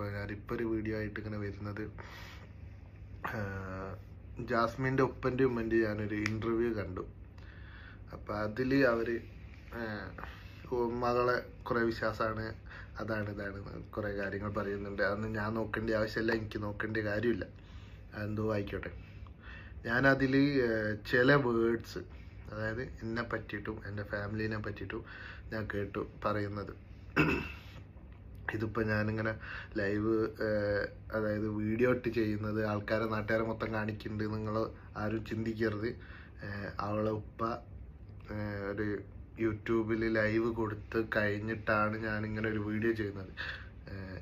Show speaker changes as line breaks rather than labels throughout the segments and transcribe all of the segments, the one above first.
അപ്പോൾ ഞാനിപ്പോൾ ഒരു വീഡിയോ ആയിട്ട് ഇങ്ങനെ വരുന്നത്. ജാസ്മിന്റെ ഉപ്പന്റെ ഉമ്മന്റെ ഞാനൊരു ഇന്റർവ്യൂ കണ്ടു. അപ്പോൾ അതിൽ അവർ മകളെ കുറേ വിശ്വാസമാണ് അതാണ് ഇതാണ് കുറേ കാര്യങ്ങൾ പറയുന്നുണ്ട്. അതൊന്നും ഞാൻ നോക്കേണ്ട ആവശ്യമില്ല എനിക്ക് നോക്കേണ്ട കാര്യമില്ല. അതെന്തോ ആയിക്കോട്ടെ. ഞാനതിൽ ചില വേർഡ്സ് അതായത് എന്നെ പറ്റിയിട്ടും എന്റെ ഫാമിലീനെ പറ്റിയിട്ടും ഞാൻ കേട്ടു പറയുന്നത്. ഇതിപ്പോൾ ഞാനിങ്ങനെ ലൈവ് അതായത് വീഡിയോ ഇട്ട് ചെയ്യുന്നത് ആൾക്കാരെ നാട്ടുകാരെ മൊത്തം കാണിക്കുന്നുണ്ട് നിങ്ങൾ ആരും ചിന്തിക്കരുത്. അവളെ ഉപ്പ ഒരു യൂട്യൂബിൽ ലൈവ് കൊടുത്ത് കഴിഞ്ഞിട്ടാണ് ഞാനിങ്ങനെ ഒരു വീഡിയോ ചെയ്യുന്നത്.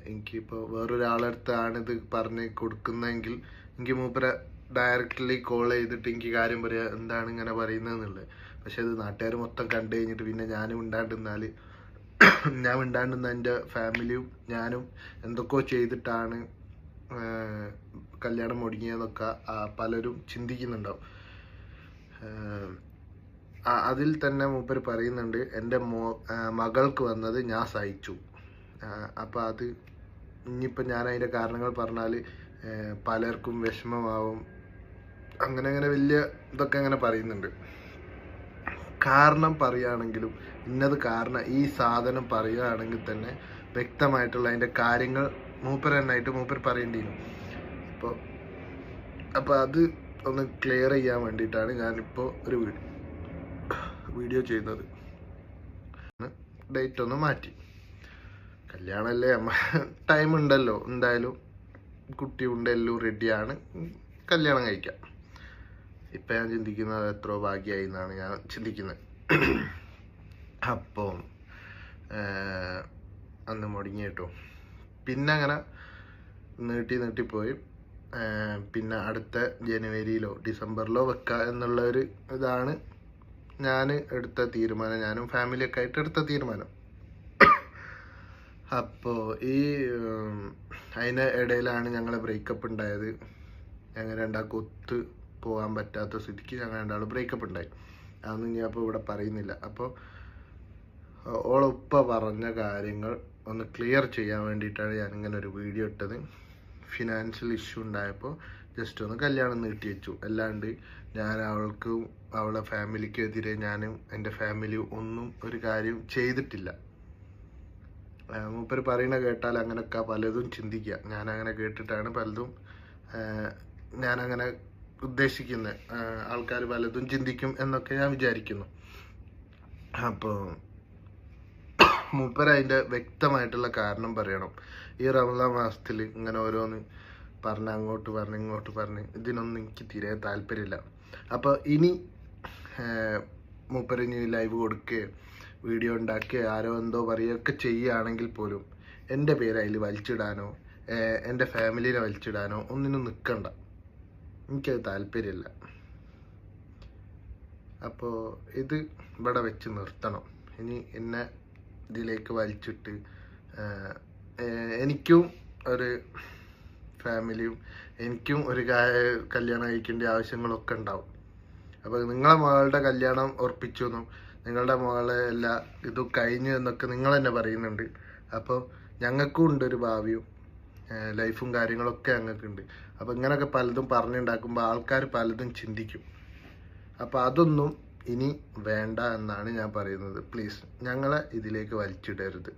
എനിക്കിപ്പോൾ വേറൊരാളടുത്താണ് ഇത് പറഞ്ഞ് കൊടുക്കുന്നതെങ്കിൽ എനിക്ക് മൂപ്പരെ ഡയറക്റ്റ്ലി കോൾ ചെയ്തിട്ട് എനിക്ക് കാര്യം പറയാം എന്താണ് ഇങ്ങനെ പറയുന്നതെന്നുള്ളത്. പക്ഷേ അത് നാട്ടുകാർ മൊത്തം കണ്ടു കഴിഞ്ഞിട്ട് പിന്നെ ഞാനും ഉണ്ടാണ്ടിരുന്നാൽ ഞാൻ ഉണ്ടാണ്ടിരുന്ന എന്റെ ഫാമിലിയും ഞാനും എന്തൊക്കെയോ ചെയ്തിട്ടാണ് കല്യാണം മുടങ്ങിയതൊക്കെ പലരും ചിന്തിക്കുന്നുണ്ടാവും. അതിൽ തന്നെ മൂപ്പർ പറയുന്നുണ്ട് എന്റെ മോ മകൾക്ക് വന്നത് ഞാൻ സഹിച്ചു. അപ്പം അത് ഇനിയിപ്പോൾ ഞാൻ അതിന്റെ കാരണങ്ങൾ പറഞ്ഞാൽ പലർക്കും വിഷമമാവും. അങ്ങനെ അങ്ങനെ വലിയ ഇതൊക്കെ അങ്ങനെ പറയുന്നുണ്ട്. കാരണം പറയുകയാണെങ്കിലും ഇന്നത് കാരണം ഈ സാധനം പറയുകയാണെങ്കിൽ തന്നെ വ്യക്തമായിട്ടുള്ള അതിന്റെ കാര്യങ്ങൾ മൂപ്പർ തന്നെയായിട്ട് മൂപ്പർ പറയേണ്ടി വരും. അപ്പോൾ അത് ഒന്ന് ക്ലിയർ ചെയ്യാൻ വേണ്ടിയിട്ടാണ് ഞാനിപ്പോൾ ഒരു വീഡിയോ ചെയ്യുന്നത്. ഡേറ്റ് ഒന്ന് മാറ്റി. കല്യാണമല്ലേ? അമ്മ ടൈം ഉണ്ടല്ലോ. എന്തായാലും കുട്ടി ഉണ്ട് എല്ലാം റെഡിയാണ് കല്യാണം കഴിക്കാം. ഇപ്പം ഞാൻ ചിന്തിക്കുന്നത് എത്രയോ ഭാഗ്യമായി എന്നാണ് ഞാൻ ചിന്തിക്കുന്നത്. അപ്പോൾ അന്ന് മുടങ്ങി കേട്ടോ. പിന്നെ അങ്ങനെ നീട്ടി നീട്ടിപ്പോയി പിന്നെ അടുത്ത ജനുവരിയിലോ ഡിസംബറിലോ വെക്കുക എന്നുള്ള ഒരു ഇതാണ് ഞാൻ എടുത്ത തീരുമാനം. ഞാനും ഫാമിലിയൊക്കെ ആയിട്ട് എടുത്ത തീരുമാനം. അപ്പോൾ ഈ അതിന് ഇടയിലാണ് ഞങ്ങളെ ബ്രേക്കപ്പ് ഉണ്ടായത്. ഞങ്ങൾ രണ്ടാൾക്കും ഒത്ത് പോകാൻ പറ്റാത്ത സ്ഥിതിക്ക് ഞങ്ങൾ രണ്ടാളും ബ്രേക്കപ്പ് ഉണ്ടായി. അതൊന്നും ഞാൻ ഇപ്പോൾ ഇവിടെ പറയുന്നില്ല. അപ്പോൾ ഓളുപ്പ പറഞ്ഞ കാര്യങ്ങൾ ഒന്ന് ക്ലിയർ ചെയ്യാൻ വേണ്ടിയിട്ടാണ് ഞാൻ ഇങ്ങനെ ഒരു വീഡിയോ ഇട്ടത്. ഫിനാൻഷ്യൽ ഇഷ്യൂ ഉണ്ടായപ്പോൾ ജസ്റ്റ് ഒന്ന് കല്യാണം നീട്ടി വെച്ചു. അല്ലാണ്ട് ഞാൻ അവൾക്ക് അവളെ ഫാമിലിക്കെതിരെ ഞാനും എന്റെ ഫാമിലി ഒന്നും ഒരു കാര്യം ചെയ്തിട്ടില്ല. മൂപ്പർ പറയണ കേട്ടാൽ അങ്ങനെയൊക്കെ പലതും ചിന്തിക്കുക. ഞാനങ്ങനെ കേട്ടിട്ടാണ് പലതും ഞാനങ്ങനെ ഉദ്ദേശിക്കുന്നത് ആൾക്കാർ പലതും ചിന്തിക്കും എന്നൊക്കെ ഞാൻ വിചാരിക്കുന്നു. അപ്പോൾ മൂപ്പരതിന്റെ വ്യക്തമായിട്ടുള്ള കാരണം പറയണം. ഈ റമദാൻ മാസത്തിൽ ഇങ്ങനെ ഓരോന്ന് പറഞ്ഞ് അങ്ങോട്ട് പറഞ്ഞ് ഇങ്ങോട്ട് പറഞ്ഞ് ഇതിനൊന്നും എനിക്ക് തീരെ താല്പര്യമില്ല. അപ്പോൾ ഇനി മൂപ്പരഞ്ഞ് ലൈവ് കൊടുക്കുകയോ വീഡിയോ ഉണ്ടാക്കുകയോ ആരോ എന്തോ പറയുകയൊക്കെ ചെയ്യുകയാണെങ്കിൽ പോലും എന്റെ പേര് അതിൽ വലിച്ചിടാനോ എന്റെ ഫാമിലിനെ വലിച്ചിടാനോ ഒന്നിനും നിൽക്കണ്ട എനിക്കത് താല്പര്യമില്ല. അപ്പോൾ ഇത് ഇവിടെ വെച്ച് നിർത്തണം. ഇനി എന്നെ ഇതിലേക്ക് വലിച്ചിട്ട് എനിക്കും ഒരു ഫാമിലിയും എനിക്കും ഒരു കല്യാണം കഴിക്കേണ്ട ആവശ്യങ്ങളൊക്കെ ഉണ്ടാവും. അപ്പോൾ നിങ്ങളെ മകളുടെ കല്യാണം ഉറപ്പിച്ചു എന്നും നിങ്ങളുടെ മകളെ എല്ലാ ഇതും കഴിഞ്ഞു എന്നൊക്കെ നിങ്ങൾ തന്നെ പറയുന്നുണ്ട്. അപ്പോൾ ഞങ്ങൾക്കും ഉണ്ട് ഒരു ഭാവിയും. ലൈഫും കാര്യങ്ങളൊക്കെ ഞങ്ങൾക്കുണ്ട് അപ്പോൾ ഇങ്ങനെയൊക്കെ പലതും പറഞ്ഞുണ്ടാക്കുമ്പോൾ ആൾക്കാർ പലതും ചിന്തിക്കും. അപ്പോൾ അതൊന്നും ഇനി വേണ്ട എന്നാണ് ഞാൻ പറയുന്നത്. പ്ലീസ് ഞങ്ങളെ ഇതിലേക്ക് വലിച്ചിടരുത്.